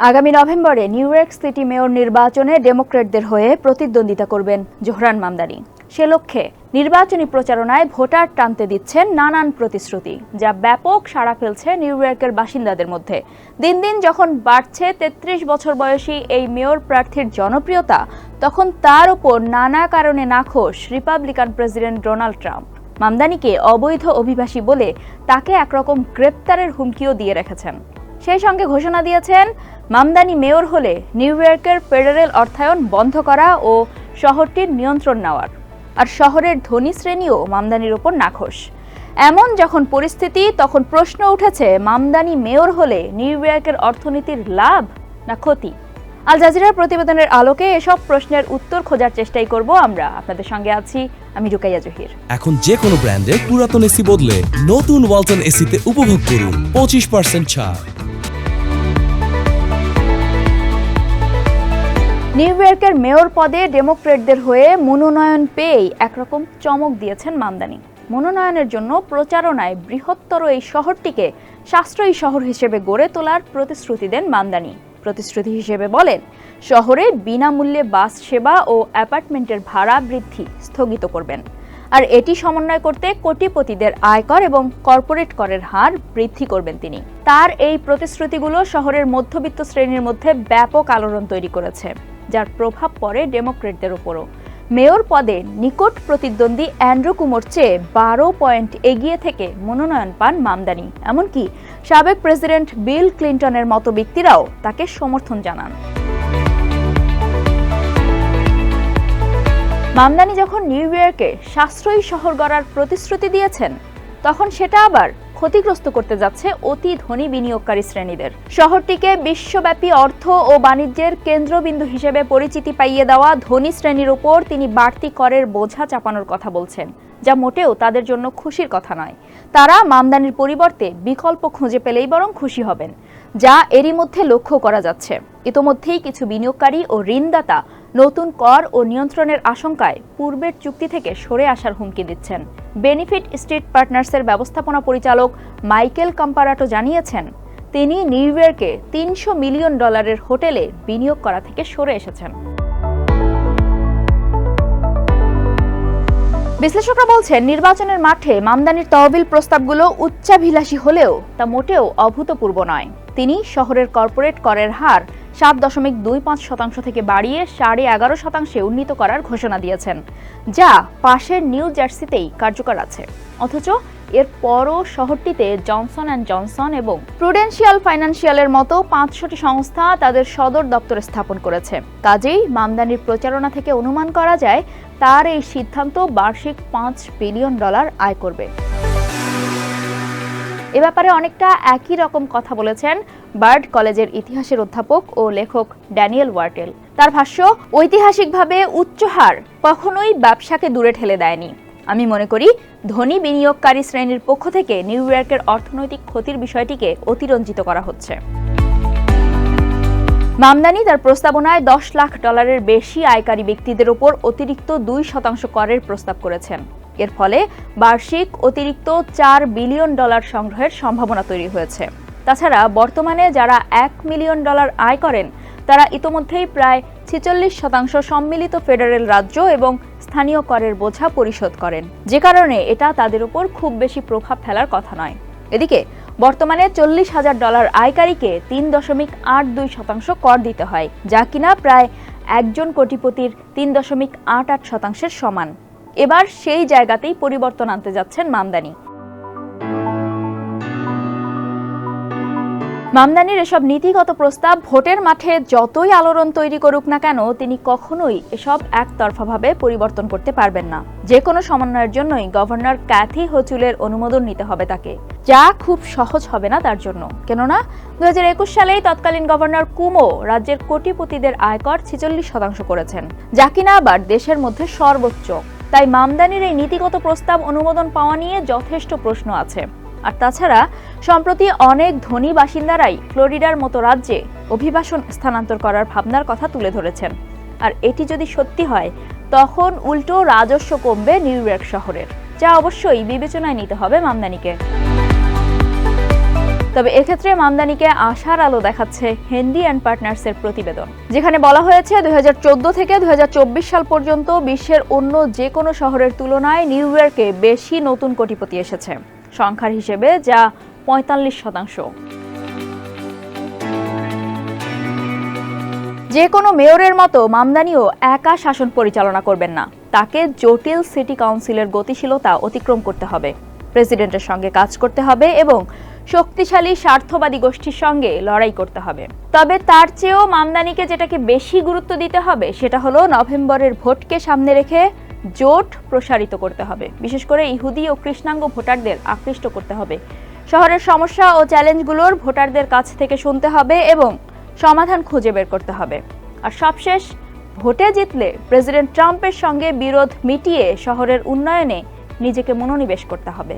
আগামী নভেম্বরে new York city mayor নির্বাচনে ডেমোক্রেটদের হয়ে প্রতিদ্বন্দ্বিতা করবেন জোহরান মামদানি। সে লক্ষ্যে নির্বাচনী প্রচারণায় ভোটার টানতে দিচ্ছেন নানান প্রতিশ্রুতি, যা ব্যাপক সাড়া ফেলছে নিউ ইয়র্কের বাসিন্দাদের মধ্যে। দিন দিন যখন বাড়ছে তেত্রিশ বছর বয়সী এই মেয়র প্রার্থীর জনপ্রিয়তা, তখন তার ওপর নানা কারণে নাখোশ রিপাবলিকান প্রেসিডেন্ট ডোনাল্ড ট্রাম্প। মামদানিকে অবৈধ অভিবাসী বলে তাকে একরকম গ্রেপ্তারের হুমকিও দিয়ে রেখেছেন। সেই সঙ্গে ঘোষণা দিয়েছেন, মামদানি মেয়র হলে নিউ ইয়র্কের ফেডারেল অর্থায়ন বন্ধ করা ও শহরটির নিয়ন্ত্রণ নেওয়ার। আর শহরের ধনী শ্রেণীও মামদানির ওপর নাখোশ। এমন যখন পরিস্থিতি, তখন প্রশ্ন উঠেছে, মামদানি মেয়র হলে নিউ ইয়র্কের অর্থনীতির লাভ না ক্ষতি? আল জাজিরার প্রতিবেদনের আলোকে এসব প্রশ্নের উত্তর খোঁজার চেষ্টাই করব আমরা। আপনাদের সঙ্গে আছি আমি রুকাইয়া জহির। এখন যে কোনো ব্র্যান্ডের পুরাতন এসি বদলে নতুন ওয়ালটন এসিতে উপভোগ করুন পঁচিশ পার্সেন্ট ছাড়। নিউ ইয়র্কের মেয়র পদে ডেমোক্রেটদের হয়ে মনোনয়ন পেয়েই একরকম চমক দিয়েছেন মামদানি মনোনয়নের জন্য প্রচারণায় বৃহত্তর এই শহরটিকে সাশ্রয়ী শহর হিসেবে গড়ে তোলার প্রতিশ্রুতি দেন মামদানি প্রতিশ্রুতি হিসেবে বলেন, শহরে বিনামূল্যে বাস সেবা ও অ্যাপার্টমেন্টের ভাড়া বৃদ্ধি স্থগিত করবেন। আর এটি সমন্বয় করতে কোটিপতিদের আয়কর এবং কর্পোরেট করের হার বৃদ্ধি করবেন তিনি। তার এই প্রতিশ্রুতিগুলো শহরের মধ্যবিত্ত শ্রেণির মধ্যে ব্যাপক আলোড়ন তৈরি করেছে। যার প্রভাব পড়ে ডেমোক্রেটদের উপরও। মেয়র পদে নিকট প্রতিদ্বন্দ্বী অ্যান্ড্রু কুমোর চেয়ে বারো পয়েন্ট এগিয়ে থেকে মনোনয়ন পান মামদানি। এমনকি সাবেক প্রেসিডেন্ট বিল ক্লিন্টনের মতো ব্যক্তিরাও তাকে সমর্থন জানান। মামদানি যখন নিউ ইয়র্কে সাশ্রয়ী শহর গড়ার প্রতিশ্রুতি দিয়েছেন, তখন সেটা আবার ক্ষতিগ্রস্ত করতে যাচ্ছে অতি ধনী বিনিয়োগকারী শ্রেণীদের। শহরটিকে বিশ্বব্যাপী অর্থ ও বাণিজ্যের কেন্দ্রবিন্দু হিসেবে পরিচিতি পাইয়ে দেওয়া ধনী শ্রেণির উপর তিনি বাড়তি করের বোঝা চাপানোর কথা বলছেন, যা মোটেও তাদের জন্য খুশির কথা নয়। তারা মামদানির পরিবর্তে বিকল্প খুঁজে পেলেই বরং খুশি হবেন। যা এরই মধ্যে লক্ষ্য করা যাচ্ছে। ইতোমধ্যেই কিছু বিনিয়োগকারী ও ঋণদাতা নতুন কর ও নিয়ন্ত্রণের আশঙ্কায় পূর্বের চুক্তি থেকে সরে আসার হুমকি দিচ্ছেন। বেনিফিট স্ট্রিট পার্টনার্সের ব্যবস্থাপনা পরিচালক মাইকেল কাম্পারাটো জানিয়েছেন, তিনি নিউ ইয়র্কে তিনশো মিলিয়ন ডলারের হোটেলে বিনিয়োগ করা থেকে সরে এসেছেন। বিশ্লেষকরা বলছেন, নির্বাচনের মাঠে মামদানির তহবিল প্রস্তাবগুলো উচ্চাভিলাষী হলেও তা মোটেও অভূতপূর্ব নয়। তিনি শহরের কর্পোরেট করের হার সাত দশমিক দুই পাঁচ শতাংশ থেকে বাড়িয়ে সাড়ে এগারো শতাংশে উন্নীত করার ঘোষণা দিয়েছেন, যা পাশের নিউ জার্সিতেই কার্যকর আছে। অথচ এর পরও শহরটিতে জনসন অ্যান্ড জনসন এবং প্রুডেন্সিয়াল ফাইন্যান্সিয়ালের মতো পাঁচশোটি সংস্থা তাদের সদর দপ্তর স্থাপন করেছে। কাজেই মামদানির প্রচারণা থেকে অনুমান করা যায়, তার এই সিদ্ধান্ত বার্ষিক পাঁচ বিলিয়ন ডলার আয় করবে। এ ব্যাপারে অনেকটা একই রকম কথা বলেছেন বার্ড কলেজের ইতিহাসের অধ্যাপক ও লেখক ড্যানিয়েল ওয়ার্টেল। তার ভাষ্য, ঐতিহাসিকভাবে উচ্চ হার কখনোই ব্যবসাকে দূরে ঠেলে দেয়নি। আমি মনে করি, ধনী বিনিয়োগকারী শ্রেণির পক্ষ থেকে নিউ ইয়র্কের অর্থনৈতিক ক্ষতির বিষয়টিকে অতিরঞ্জিত করা হচ্ছে। মামদানি তার প্রস্তাবনায় দশ লাখ ডলারের বেশি আয়কারী ব্যক্তিদের ওপর অতিরিক্ত দুই শতাংশ করের প্রস্তাব করেছেন। এর ফলে বার্ষিক অতিরিক্ত চার বিলিয়ন ডলার সংগ্রহের সম্ভাবনা তৈরি হয়েছে। তাছাড়া বর্তমানে যারা এক মিলিয়ন ডলার আয় করেন, তারা ইতোমধ্যেই প্রায় ছেচল্লিশ শতাংশ সম্মিলিত ফেডারেল রাজ্য এবং স্থানীয় করের বোঝা পরিশোধ করেন। যে কারণে এটা তাদের উপর খুব বেশি প্রভাব ফেলার কথা নয়। এদিকে, বর্তমানে চল্লিশ হাজার ডলার আয়কারীকে তিন দশমিক আট দুই শতাংশ কর দিতে হয়, যা কিনা প্রায় একজন কোটিপতির তিন দশমিক আট আট শতাংশের সমান। এবার সেই জায়গাতেই পরিবর্তন আনতে যাচ্ছেন মামদানি। মামদানির এসব নীতিগত প্রস্তাব ভোটের মাঠে যতই আলোড়ন তৈরি করুক না কেন, তিনি কখনোই এসব একতরফাভাবে পরিবর্তন করতে পারবেন না। যে কোনো সমন্বয়ের জন্যই গভর্নর ক্যাথি হচুলের অনুমোদন নিতে হবে তাকে। যা খুব সহজ হবে না তার জন্য। কেননা দু হাজার একুশ সালেই তৎকালীন গভর্নর কুমো রাজ্যের কোটিপতিদের আয়কর ছিচল্লিশ শতাংশ করেছেন। যা কিনা আবার দেশের মধ্যে সর্বোচ্চ। তাই মামদানির এই নীতিগত প্রস্তাব অনুমোদন পাওয়া নিয়ে যথেষ্ট প্রশ্ন আছে। আর তাছাড়া, সম্প্রতি অনেক ধনী বাসিন্দারাই ফ্লোরিডার মতো রাজ্যে অভিবাসন স্থানান্তর করার ভাবনার কথা তুলে ধরেছেন। আর এটি যদি সত্যি হয়, তখন উল্টো রাজস্ব কমবে নিউ ইয়র্ক শহরের। যা অবশ্যই বিবেচনায় নিতে হবে মামদানিকে। তবে এক্ষেত্রে মামদানিকে আশার আলো দেখাচ্ছে হেন্ডি অ্যান্ড পার্টনার্সের প্রতিবেদন, যেখানে বলা হয়েছে দুই থেকে দুই সাল পর্যন্ত বিশ্বের অন্য যে কোনো শহরের তুলনায় নিউ ইয়র্কে বেশি নতুন কোটিপতি এসেছে, সংখ্যার হিসেবে যা পঁয়তাল্লিশ শতাংশ। যে কোনো মেয়রের মতো মামদানিও একা শাসন পরিচালনা করবেন না, তাকে জটিল সিটি কাউন্সিলের গতিশীলতা অতিক্রম করতে হবে, প্রেসিডেন্টের সঙ্গে কাজ করতে হবে এবং শক্তিশালী স্বার্থবাদী গোষ্ঠীর সঙ্গে লড়াই করতে হবে। তবে তার চেয়েও মামদানিকে যেটাকে বেশি গুরুত্ব দিতে হবে, সেটা হলো নভেম্বরের ভোটকে সামনে রেখে জোট প্রসারিত করতে হবে। বিশেষ করে ইহুদি ও কৃষ্ণাঙ্গ ভোটারদের আকৃষ্ট করতে হবে। শহরের সমস্যা ও চ্যালেঞ্জগুলোর ভোটারদের কাছ থেকে শুনতে হবে এবং সমাধান খুঁজে বের করতে হবে। আর সবশেষ, ভোটে জিতলে প্রেসিডেন্ট ট্রাম্পের সঙ্গে বিরোধ মিটিয়ে শহরের উন্নয়নে নিজেকে মনোনিবেশ করতে হবে।